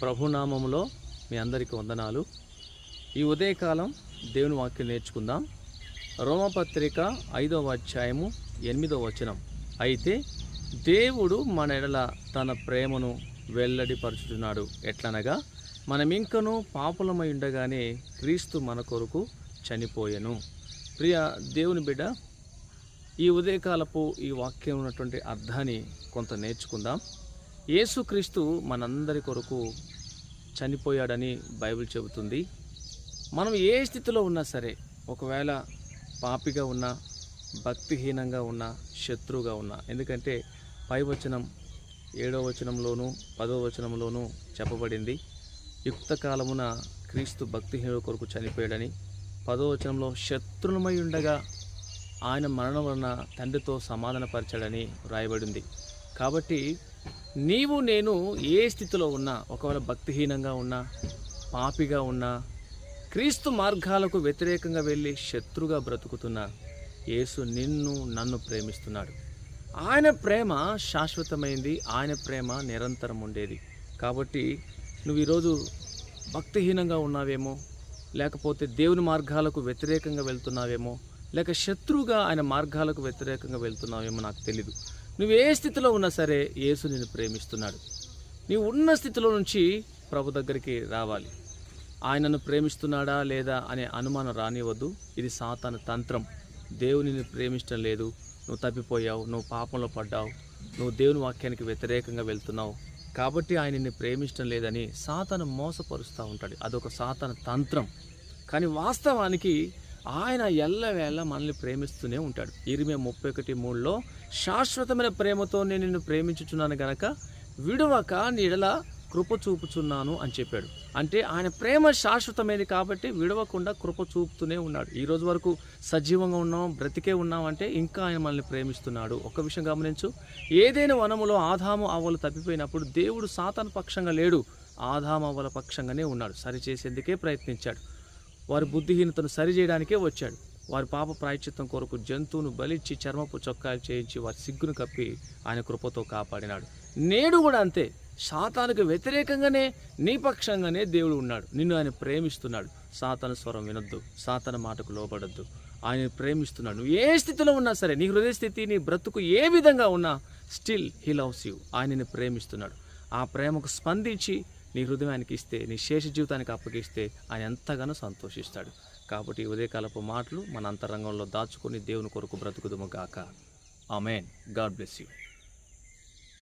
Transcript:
ప్రభునామములో మీ అందరికీ వందనాలు. ఈ ఉదయకాలం దేవుని వాక్యం నేర్చుకుందాం. రోమపత్రిక ఐదవ అధ్యాయము ఎనిమిదవ వచనం. అయితే దేవుడు మన ఎడల తన ప్రేమను వెల్లడిపరుచుతున్నాడు ఎట్లనగా మనమింకను పాపులమై ఉండగానే క్రీస్తు మన కొరకు చనిపోయెను. ప్రియ దేవుని బిడ్డ ఈ ఉదయకాలపు ఈ వాక్యం ఉన్నటువంటి అర్థాన్ని కొంత నేర్చుకుందాం. యేసుక్రీస్తు మనందరి కొరకు చనిపోయాడని బైబిల్ చెబుతుంది. మనం ఏ స్థితిలో ఉన్నా సరే ఒకవేళ పాపిగా ఉన్నా భక్తిహీనంగా ఉన్నా శత్రువుగా ఉన్నా ఎందుకంటే పై వచనం వచనంలోనూ పదవ వచనంలోనూ చెప్పబడింది. యుక్త కాలమున క్రీస్తు భక్తిహీనుల కొరకు చనిపోయాడని పదో వచనంలో శత్రులమై ఉండగా ఆయన మరణం వలన తండ్రితో సమాధానపరచాడని వ్రాయబడింది కాబట్టి నీవు నేను ఏ స్థితిలో ఉన్నా ఒకవేళ భక్తిహీనంగా ఉన్నా పాపిగా ఉన్నా క్రీస్తు మార్గాలకు వ్యతిరేకంగా వెళ్ళి శత్రుగా బ్రతుకుతున్న యేసు నిన్ను నన్ను ప్రేమిస్తున్నాడు. ఆయన ప్రేమ శాశ్వతమైంది ఆయన ప్రేమ నిరంతరం ఉండేది. కాబట్టి నువ్వు ఈరోజు భక్తిహీనంగా ఉన్నావేమో లేకపోతే దేవుని మార్గాలకు వ్యతిరేకంగా వెళ్తున్నావేమో లేక శత్రువుగా ఆయన మార్గాలకు వ్యతిరేకంగా వెళ్తున్నావేమో నాకు తెలీదు. నువ్వు ఏ స్థితిలో ఉన్నా సరే యేసు నిన్ను ప్రేమిస్తున్నాడు. నీవు ఉన్న స్థితిలో నుంచి ప్రభు దగ్గరికి రావాలి. ఆయనను ప్రేమిస్తున్నాడా లేదా అనే అనుమానం రానివద్దు ఇది సాతాను తంత్రం. దేవుని ప్రేమించడం లేదు. నువ్వు తప్పిపోయావు. నువ్వు పాపంలో పడ్డావు. నువ్వు దేవుని వాక్యానికి వ్యతిరేకంగా వెళ్తున్నావు. కాబట్టి ఆయన నిన్ను ప్రేమించడం లేదని సాతాను మోసపరుస్తూ ఉంటాడు. అదొక సాతాను తంత్రం. కానీ వాస్తవానికి ఆయన ఎల్లవేళ మనల్ని ప్రేమిస్తూనే ఉంటాడు. ఇరిమే ముప్పై ఒకటి మూడులో శాశ్వతమైన ప్రేమతో నేను నిన్ను ప్రేమించుచున్నాను గనక విడవక నీడల కృప చూపుచున్నాను అని చెప్పాడు. అంటే ఆయన ప్రేమ శాశ్వతమైనది కాబట్టి విడవకుండా కృప చూపుతూనే ఉన్నాడు. ఈ రోజు వరకు సజీవంగా ఉన్నాం బ్రతికే ఉన్నాం అంటే ఇంకా ఆయన మనల్ని ప్రేమిస్తున్నాడు. ఒక విషయం గమనించు. ఏదైనా వనములో ఆదాము అవలు తప్పిపోయినప్పుడు దేవుడు సాతన పక్షంగా లేడు. ఆదాము అవ్వల పక్షంగానే ఉన్నాడు. సరిచేసేందుకే ప్రయత్నించాడు. వారి బుద్ధిహీనతను సరిచేయడానికే వచ్చాడు. వారి పాప ప్రాయచిత్తం కొరకు జంతువును బలిచ్చి చర్మపు చొక్కాలు చేయించి వారి సిగ్గును కప్పి ఆయన కృపతో కాపాడినాడు. నేడు కూడా అంతే. సాతానుకు వ్యతిరేకంగానే నీపక్షంగానే దేవుడు ఉన్నాడు. నిన్ను ఆయన ప్రేమిస్తున్నాడు. సాతన స్వరం వినొద్దు. సాతాన మాటకు లోపడద్దు ఆయన ప్రేమిస్తున్నాడు. నువ్వు ఏ స్థితిలో ఉన్నా సరే నీ హృదయ స్థితి నీ బ్రతుకు ఏ విధంగా ఉన్నా స్టిల్ హీ లవ్స్ యూ. ఆయనని ప్రేమిస్తున్నాడు. ఆ ప్రేమకు స్పందించి నీ హృదయానికి ఇస్తే నీ శేష జీవితానికి అప్పగిస్తే ఆయన ఎంతగానో సంతోషిస్తాడు. కాబట్టి ఉదయకాలపు మాటలు మన అంతరంగంలో దాచుకొని దేవుని కొరకు బ్రతుకుదుము గాక. ఆమెన్. God bless you.